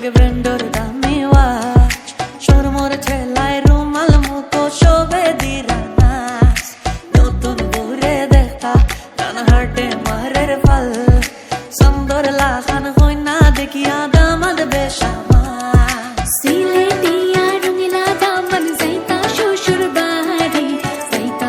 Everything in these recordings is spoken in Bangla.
চোখে ব্র্যান্ডর দামি ওয়াচ সরমর ঠেলায় রুমাল মুখো শোভে দিরানাস নতুন ঘুরে দেখা ডান হাটে মারের ফল। সুন্দর লাখান হই না দেখিয়া দামাদ বেশামা সিলে দিয়া রঙিলা দামান যাইতা শ্বশুর বাড়ি যাইতা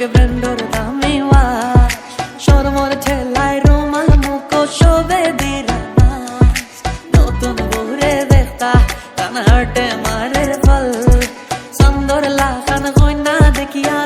lo ব্রেন্ডর দামি watch. সরমর ঠেলায় রোমাল মুখো শোভে দিলা নতুন বউরে দেখতা, কান হাটে মারের ফল সুন্দর লাখান কইনা দেখিয়া